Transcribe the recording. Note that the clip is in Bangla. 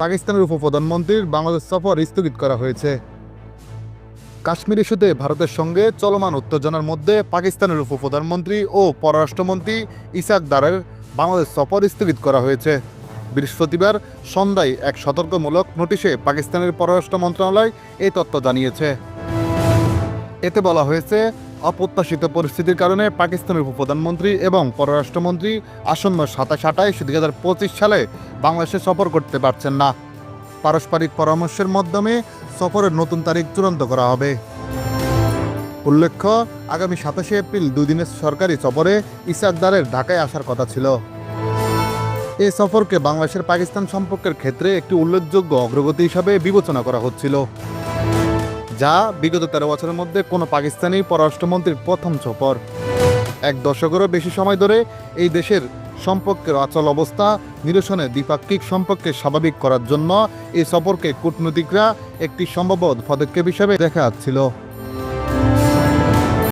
পাকিস্তানের উপপ্রধানমন্ত্রীর বাংলাদেশ সফর স্থগিত করা হয়েছে। কাশ্মীর ইস্যুতে ভারতের সঙ্গে চলমান উত্তেজনার মধ্যে পাকিস্তানের উপপ্রধানমন্ত্রী ও পররাষ্ট্রমন্ত্রী ইসাক দারের বাংলাদেশ সফর স্থগিত করা হয়েছে। বৃহস্পতিবার সন্ধ্যায় এক সতর্কমূলক নোটিশে পাকিস্তানের পররাষ্ট্র মন্ত্রণালয় এই তথ্য জানিয়েছে। এতে বলা হয়েছে অপ্রত্যাশিত পরিস্থিতির কারণে পাকিস্তানের উপপ্রধানমন্ত্রী এবং পররাষ্ট্রমন্ত্রী আসন্ন সাতাশ আঠাইশ দুই হাজার পঁচিশ সালে বাংলাদেশে সফর করতে পারছেন না। পারস্পরিক পরামর্শের মাধ্যমে সফরের নতুন তারিখ চূড়ান্ত করা হবে। উল্লেখ্য, আগামী সাতাশে এপ্রিল দুদিনের সরকারি সফরে ইসাকদারের ঢাকায় আসার কথা ছিল। এ সফরকে বাংলাদেশের পাকিস্তান সম্পর্কের ক্ষেত্রে একটি উল্লেখযোগ্য অগ্রগতি হিসাবে বিবেচনা করা হচ্ছিল। যা বিগত তেরো বছরের মধ্যে কোনো পাকিস্তানি পররাষ্ট্রমন্ত্রীর প্রথম সফর এক দশকেরও বেশি সময় ধরে এই দেশের সম্পর্কের আচল অবস্থা, নিরসনে দ্বিপাক্ষিক সম্পর্কে স্বাভাবিক করার জন্য এই সফরকে কূটনীতিকরা একটি সম্ভাব্য পদক্ষেপ হিসেবে দেখা যাচ্ছিল।